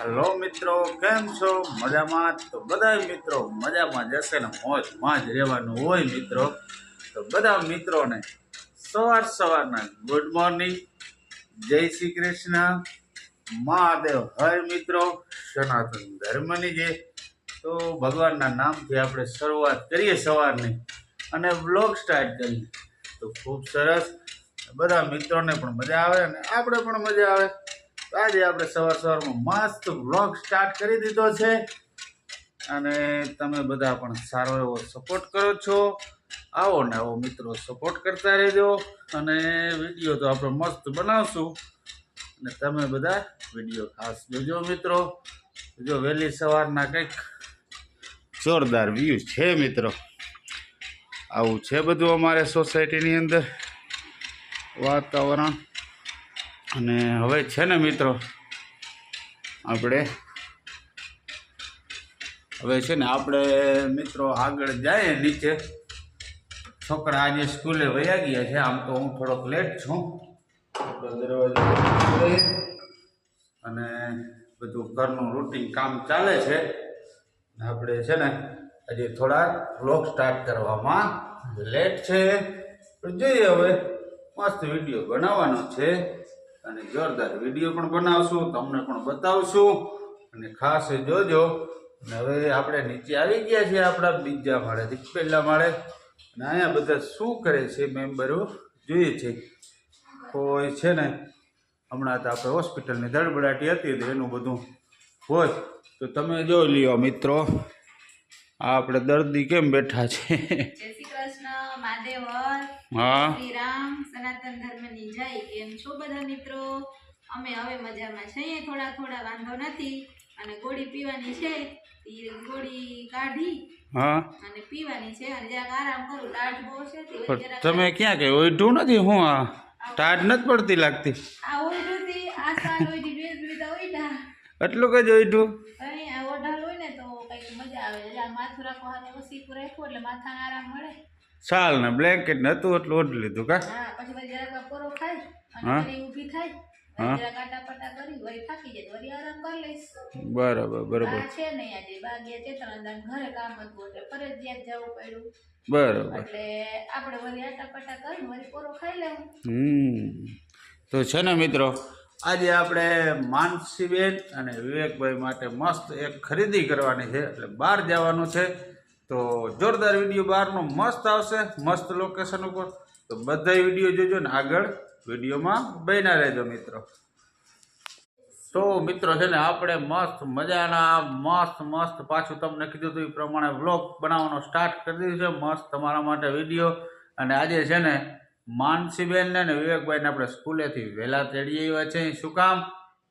Hello મિત્રો. કેમ છો? મજામાં તો બધા મિત્રો મજામાં જશે ને? મોજમાં જ રહેવાનું હોય મિત્રો. તો બધા મિત્રોને સવાર સવારના ગુડ મોર્નિંગ જય શ્રી કૃષ્ણ. મહાદેવ. હર મિત્રો. સનાતન ધર્મની જે તો ભગવાનના નામથી આપણે શરૂઆત કરીએ સવારની અને બ્લોગ સ્ટાર્ટ કરીએ. તો ખૂબ સરસ. બધા મિત્રોને પણ મજા આવે અને આપણે પણ મજા આવે. આજે આપણે સવાર સવારમાં મસ્ત બ્લોગ સ્ટાર્ટ કરી દીધો છે. અને તમે બધા પણ સારો એવો સપોર્ટ કરો છો. આવો ને આવો મિત્રો સપોર્ટ કરતા રહેજો. અને વીડિયો તો આપણે મસ્ત બનાવશું. અને તમે બધા વીડિયો ખાસ જોજો મિત્રો. જો વહેલી સવારના કંઈક જોરદાર વ્યૂ છે મિત્રો. આવું છે બધું અમારે સોસાયટીની અંદર. વાતાવરણ. અને હવે છે ને મિત્રો, આપણે હવે છે ને આપણે મિત્રો આગળ જાય નીચે. છોકરા આજે સ્કૂલે વયા ગયા છે, આમ તો હું થોડોક લેટ છું. દરવાજો અને બધું ઘરનું રૂટીન કામ ચાલે છે. આપણે છે ને હજી થોડા વ્લોગ સ્ટાર્ટ કરવામાં લેટ છે. જોઈએ હવે. મસ્ત વીડિયો બનાવવાનો છે. અને જોરદાર વીડિયો પણ બનાવશું તમને પણ બતાવશું. અને ખાસ જોજો અને હવે આપણે નીચે આવી ગયા છીએ આપણા બીજા માળેથી પહેલા માળે. અને અહીંયા બધા શું કરે છે મેમ્બરો? જોઈએ છે. કોઈ છે ને હમણાં તો આપણે હોસ્પિટલની ધડબડાટી હતી તો એનું બધું હોય. તો તમે જોઈ લ્યો મિત્રો આ આપણે દર્દી કેમ બેઠા છે? હા. સનાતન જય. કેમ છો બધા મિત્રો? અમે હવે મજામાં છીએ. થોડા થોડા વાંધો નથી. અને ગોળી પીવાની છે. ઈ ગોળી કાઢી હા. અને પીવાની છે. અને જરાક આરામ કરું. ટાઢ બહુ છે તમે ક્યાં કે? ઓઈઢું નથી હું આ. ટાઢ નથી પડતી લાગતી. આ ઓઈઢુંથી આ સાલ ઓઈઢી બે બીજા ઓઈઢા એટલું કઈ અહીં આ ઓઢાલ હોય ને તો કંઈક મજા આવે. માથું રાખો હારે ઓછી રાખવું એટલે માથાને આરામ મળે. શાલ ને બ્લેન્કેટ ને હતું એટલું ઓઢી લીધું કા? હા બરાબર બરાબર. બરાબર. તો છે ને મિત્રો આજે આપણે માનસીબેન અને વિવેકભાઈ માટે મસ્ત એક ખરીદી કરવાની છે. એટલે બહાર જવાનું છે. તો જોરદાર વીડિયો બહારનો મસ્ત આવશે, મસ્ત લોકેશન ઉપર. તો બધા વીડિયો જોજો ને આગળ વિડીયોમાં બન્યા રહેજો મિત્રો. તો મિત્રો છે ને આપણે મસ્ત મજાના, મસ્ત મસ્ત પાછું તમને કીધું હતું એ પ્રમાણે વ્લોગ બનાવવાનો સ્ટાર્ટ કરી દીધું છે. મસ્ત તમારા માટે વીડિયો. અને આજે છે ને માનસીબેનને ને વિવેકભાઈને આપણે સ્કૂલેથી વહેલા તેડી આવ્યા છે. શું કામ?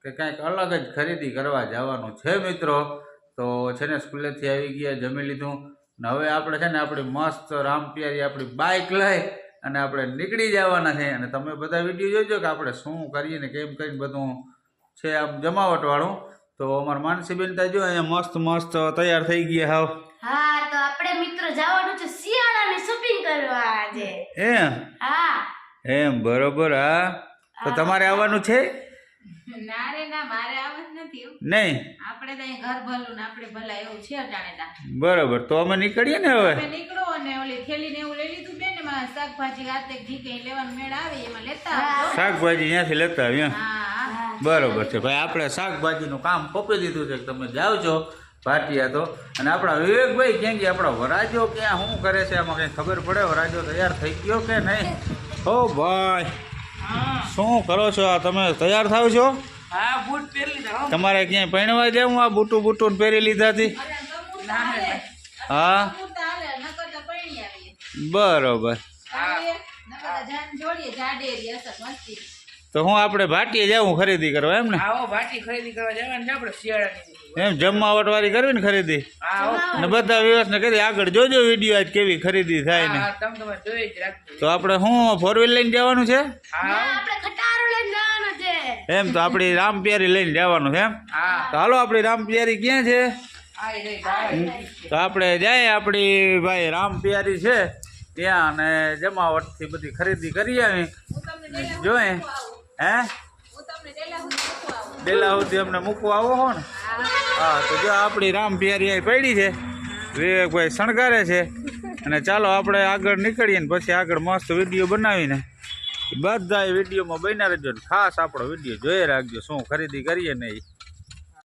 કે કંઈક અલગ જ ખરીદી કરવા જવાનું છે મિત્રો. તો છે ને સ્કૂલેથી આવી ગયા, જમી લીધું. ને હવે આપણે છે ને આપણી મસ્ત રામપિયારી આપણી બાઇક લઈ અને આપણે નીકળી જવાના છે. અને તમે બધા વીડિયો જોજો કે આપણે શું કરીએ ને કેમ કરીને બધું છે આમ જમાવટવાળું. તો અમારા માનસીબેન ત્યાં જો અહીંયા મસ્ત મસ્ત તૈયાર થઈ ગયા હાવ. હા તો આપણે મિત્રો જવાનું છે શિયાળાની શોપિંગ કરવા આજે. એમ? હા. એમ બરોબર હા. તો તમારે આવવાનું છે? ના રે ના મારે આવવાનું નથી નહીં? આપણે તો ઘર ભલું ને આપણે ભલા એવું છે અટાણેતા બરાબર તો અમે નીકળીએ ને હવે? નીકળો અને ઓલી થેલી ને એવું લઈ લીધું બેન એમાં શાકભાજી રાતે ઘી કઈ લેવાનું મેળ આવે એમાં લેતા શાકભાજી અહીંયાથી લેતા હા. બરોબર છે ભાઈ આપણે શાકભાજીનું કામ પપી દીધું છે કે તમે જાઓ છો ભાટિયા તો. અને આપણા વિવેકભાઈ ક્યાં ગયા? આપણા વરાજો ક્યાં? શું કરે છે? આમાં કંઈ ખબર પડે? વરાજો તૈયાર થઈ ગયો કે નહીં? ઓ ભાઈ શું કરો છો? આ તમે તૈયાર થાવ છો? હા બૂટ પહેરી લીધા તમારે ક્યાંય પહેણવા જવું? આ બૂટું બૂટું પહેરી લીધા હતી. હા. બરોબર. તો જાન જોડીએ, જાડેરી અસર મસ્તી. તો હું આપણે ભાટીએ જાઉં ખરીદી કરવા એમ ને ભાટી ખરીદી કરવા જવાનું આપણે શિયાળાની એમ જમવાવટ વાળી કરવી ને ખરીદી? ને બધા વ્યવસ્થા કરી આગળ જોજો વીડિયો આજ કેવી ખરીદી થાય ને. હા તમે તમારે જોઈ જ રાખજો. તો આપણે શું ફોર વ્હીલ લઈને જવાનું છે? એમ તો આપણી રામપિયારી લઈને જવાનું છે એમ. હા. તો હાલો આપણી રામપિયારી ક્યાં છે? તો આપણે જાય આપણી ભાઈ રામપિયારી છે. ત્યાં અને જમાવટથી બધી ખરીદી કરી આવી. જોઈએ હે? હું તમને ડેલા સુધી મૂકવા આવું. ડેલા સુધી અમને મૂકવા આવો હો ને? હા. તો જો આપણી રામ પ્યારી અહીં પડી છે. વિવેકભાઈ શણગારે છે. અને ચાલો આપણે આગળ નીકળીએ ને પછી આગળ મસ્ત વીડિયો બનાવીને. બધા વિડીયોમાં બન્યા રહેજો ને ખાસ આપણો વીડિયો જોઈ રાખજો શું ખરીદી કરીએ ને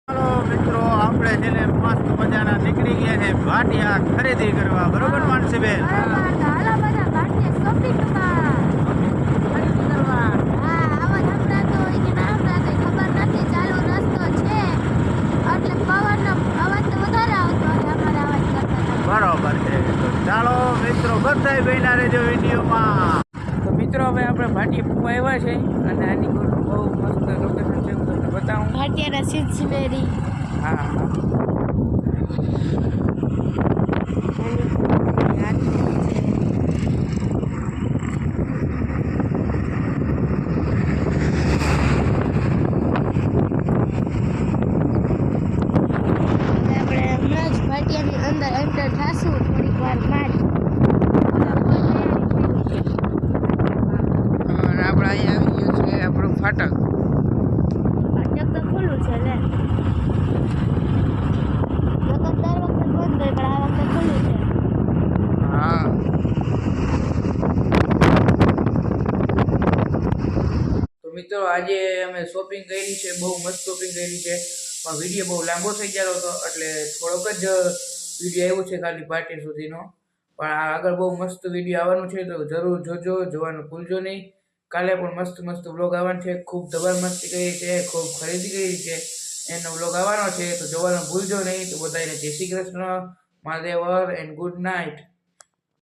ચાલો મિત્રો આપણે છે ને મસ્ત મજાના નીકળી ગયા છે ભાટિયા ખરીદી કરવા. બરોબર માનસીબેન? બધા બરોબર છે. ચાલો મિત્રો બધાય બન્યા રહેજો વિડીયોમાં. મિત્રો હવે આપણે ભાટી ફૂવા આવ્યા છે અને આની બહુ મસ્ત લોકેશન છે હું તમને બતાવું. ભાટિયાના સિદ્ધમેરી હા અંદર એન્ટર થાશું થોડીક વારમાં જ અને આપણે અહીંયા આવી ગયું છે આપણું ફાટક છે, લે. હા. તો મિત્રો, આજે અમે શોપિંગ કરી છે, બહુ મસ્ત શોપિંગ કરી છે. પણ વીડિયો બહુ લાંબો થઈ ગયો હતો, એટલે થોડોક જ વીડિયો આવ્યો છે ખાલી પાર્ટી સુધીનો. પણ આગળ બહુ મસ્ત વીડિયો આવવાનું છે, તો જરૂર જોજો, જોવાનું ભૂલજો નહીં. કાલે પણ મસ્ત મસ્ત વ્લોગ આવવાનો છે. ખૂબ ધમાલ મસ્તી કરી છે, ખૂબ ખરીદી કરી છે. એનો વ્લોગ આવવાનો છે, તો જોવાનું ભૂલજો નહીં. તો બધાને જય શ્રી કૃષ્ણ. મહાદેવર એન્ડ ગુડ નાઇટ